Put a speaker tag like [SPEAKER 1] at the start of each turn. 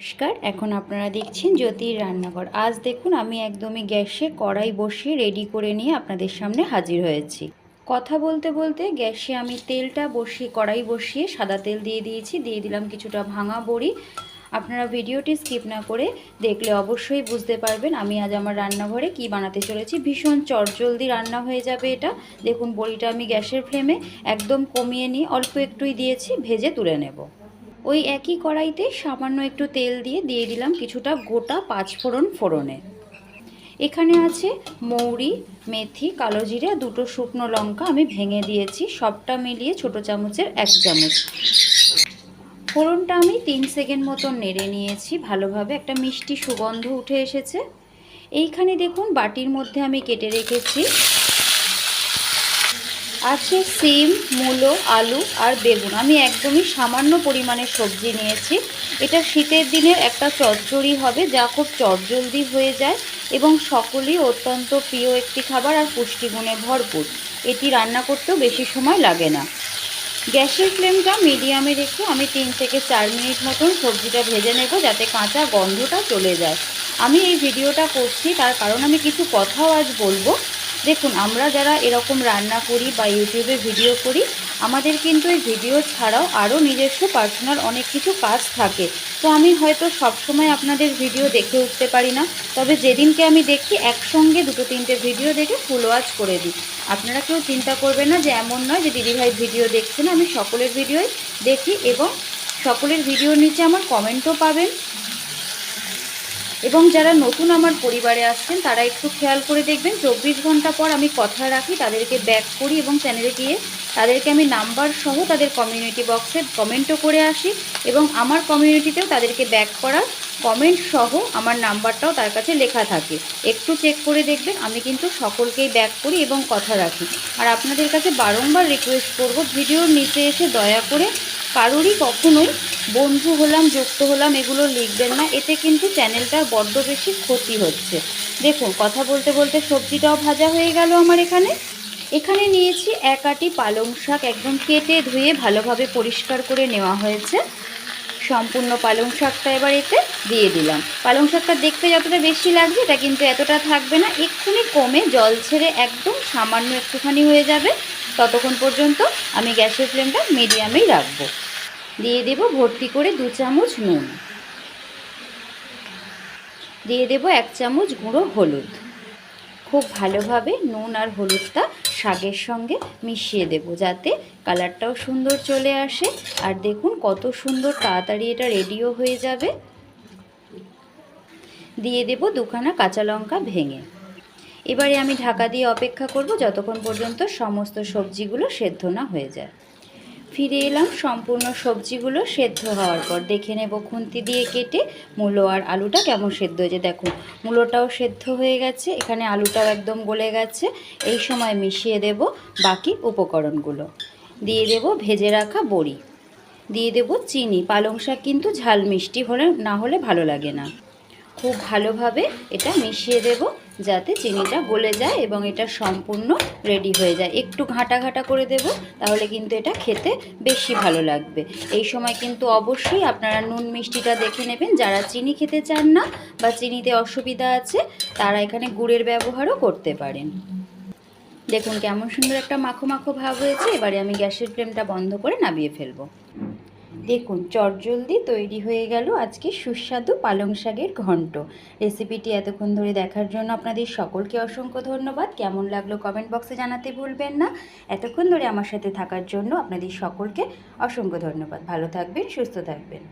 [SPEAKER 1] নমস্কার, এখন আপনারা দেখছেন জ্যোতির রান্নাঘর। আজ দেখুন আমি একদমই গ্যাসে কড়াই বসিয়ে রেডি করে নিয়ে আপনাদের সামনে হাজির হয়েছি। কথা বলতে বলতে গ্যাসে আমি তেলটা বসিয়ে, কড়াই বসিয়ে সাদা তেল দিয়ে দিয়েছি, দিয়ে দিলাম কিছুটা ভাঙা বড়ি। আপনারা ভিডিওটি স্কিপ না করে দেখলে অবশ্যই বুঝতে পারবেন আমি আজ আমার রান্নাঘরে কি বানাতে চলেছি। ভীষণ চটজলদি রান্না হয়ে যাবে এটা। দেখুন বড়িটা আমি গ্যাসের ফ্লেমে একদম কমিয়ে নিয়ে অল্প একটুই দিয়েছি, ভেজে তুলে নেব। ওই একই কড়াইতে সামান্য একটু তেল দিয়ে দিয়ে দিলাম কিছুটা গোটা পাঁচফোড়ন ফোড়নে। এখানে আছে মৌরি, মেথি, কালো জিরে, দুটো শুকনো লঙ্কা আমি ভেঙে দিয়েছি, সবটা মিলিয়ে ছোট চামচের এক চামচ। ফোড়নটা আমি তিন সেকেন্ড মতন নেড়ে নিয়েছি, ভালোভাবে একটা মিষ্টি সুগন্ধ উঠে এসেছে। এইখানে দেখুন বাটির মধ্যে আমি কেটে রেখেছি আছে সিম, মূলো, আলু আর বেগুন। আমি একদমই সামান্য পরিমাণে সবজি নিয়েছি। এটা শীতের দিনের একটা চচ্চড়ি হবে যা খুব চটজলদি হয়ে যায় এবং সকলেই অত্যন্ত প্রিয় একটি খাবার আর পুষ্টিগুণে ভরপুর। এটি রান্না করতেও বেশি সময় লাগে না। গ্যাসের ফ্লেমটা মিডিয়ামে রেখে আমি তিন থেকে চার মিনিট মতন সবজিটা ভেজে নেব যাতে কাঁচা গন্ধটা চলে যায়। আমি এই ভিডিওটা করছি তার কারণ আমি কিছু কথাও আজ বলব। দেখুন, আমরা যারা এরকম রান্না করি বা ইউটিউবে ভিডিও করি, আমাদের কিন্তু এই ভিডিও ছাড়াও আরও নিজস্ব পার্সোনাল অনেক কিছু কাজ থাকে। তো আমি হয়তো সবসময় আপনাদের ভিডিও দেখে উঠতে পারি না, তবে যেদিনকে আমি দেখি, একসঙ্গে দুটো তিনটে ভিডিও দেখে ফুল ওয়াচ করে দিই। আপনারা কেউ চিন্তা করবেন না যে এমন নয় যে দিদিভাই ভিডিও দেখছে না, আমি সকলের ভিডিওই দেখি এবং সকলের ভিডিওর নিচে আমার কমেন্টও পাবেন। এবং যারা নতুন আমার পরিবারে আসছেন, তারা একটু খেয়াল করে দেখবেন, চব্বিশ ঘণ্টা পর আমি কথা রাখি, তাদেরকে ব্যাক করি এবং চ্যানেলে গিয়ে তাদেরকে আমি নাম্বার সহ তাদের কমিউনিটি বক্সে কমেন্টও করে আসি এবং আমার কমিউনিটিতেও তাদেরকে ব্যাক করার কমেন্ট সহ আমার নাম্বারটাও তার কাছে লেখা থাকে। একটু চেক করে দেখবেন, আমি কিন্তু সকলকেই ব্যাক করি এবং কথা রাখি। আর আপনাদের কাছে বারংবার রিকোয়েস্ট করব, ভিডিওর নিচে এসে দয়া করে কারোরই কখনোই বন্ধু হলাম, যুক্ত হলাম, এগুলো লিখবেন না। এতে কিন্তু চ্যানেলটার বড্ড বেশি ক্ষতি হচ্ছে। দেখুন, কথা বলতে বলতে সবজিটাও ভাজা হয়ে গেল আমার এখানে। এখানে নিয়েছি এক আটি পালং শাক, একদম কেটে ধুয়ে ভালোভাবে পরিষ্কার করে নেওয়া হয়েছে। সম্পূর্ণ পালং শাকটা এবার এতে দিয়ে দিলাম। পালং শাকটা দেখতে যতটা বেশি লাগছে, এটা কিন্তু এতটা থাকবে না। এক্ষুনি কমে জল ছেড়ে একদম সামান্য একটুখানি হয়ে যাবে। ততক্ষণ পর্যন্ত আমি গ্যাসের ফ্লেমটা মিডিয়ামেই রাখব। দিয়ে দেব ভর্তি করে দু চামচ নুন। দিয়ে দেব এক চামচ গুঁড়ো হলুদ। খুব ভালোভাবে নুন আর হলুদটা শাকের সঙ্গে মিশিয়ে দেব যাতে কালারটাও সুন্দর চলে আসে। আর দেখুন কত সুন্দর তাড়াতাড়ি এটা রেডিও হয়ে যাবে। দিয়ে দেব দুখানা কাঁচা লঙ্কা ভেঙে। এবারে আমি ঢাকা দিয়ে অপেক্ষা করব যতক্ষণ পর্যন্ত সমস্ত সবজিগুলো সেদ্ধ না হয়ে যায়। ফিরে এলাম, সম্পূর্ণ সবজিগুলো সেদ্ধ হওয়ার পর। দেখে নেব খুন্তি দিয়ে কেটে মূলো আর আলুটা কেমন সেদ্ধ হয়েছে। দেখুন মূলোটাও সেদ্ধ হয়ে গেছে, এখানে আলুটাও একদম গলে গেছে। এই সময় মিশিয়ে দেব বাকি উপকরণগুলো। দিয়ে দেব ভেজে রাখা বড়ি। দিয়ে দেব চিনি। পালং শাক কিন্তু ঝাল মিষ্টি হলে, না হলে ভালো লাগে না। খুব ভালোভাবে এটা মিশিয়ে দেব। যাতে চিনিটা গলে যায় এবং এটা সম্পূর্ণ রেডি হয়ে যায়। একটু ঘাটা ঘাটা করে দেব, তাহলে কিন্তু এটা খেতে বেশি ভালো লাগবে। এই সময় কিন্তু অবশ্যই আপনারা নুন মিষ্টিটা দেখে নেবেন। যারা চিনি খেতে চান না বা চিনিতে অসুবিধা আছে, তারা এখানে গুড়ের ব্যবহারও করতে পারেন। দেখুন কেমন সুন্দর একটা মাখো মাখো ভাব হয়েছে। এবারে আমি গ্যাসের ফ্লেমটা বন্ধ করে নামিয়ে ফেলব। দেখুন, চটজলদি তৈরি হয়ে গেল আজকে সুস্বাদু পালং শাকের ঘন্ট। রেসিপিটি এতক্ষণ ধরে দেখার জন্য আপনাদের সকলকে অসংখ্য ধন্যবাদ। কেমন লাগল কমেন্ট বক্সে জানাতে ভুলবেন না। এতক্ষণ ধরে আমার সাথে থাকার জন্য আপনাদের সকলকে অসংখ্য ধন্যবাদ। ভালো থাকবেন, সুস্থ থাকবেন।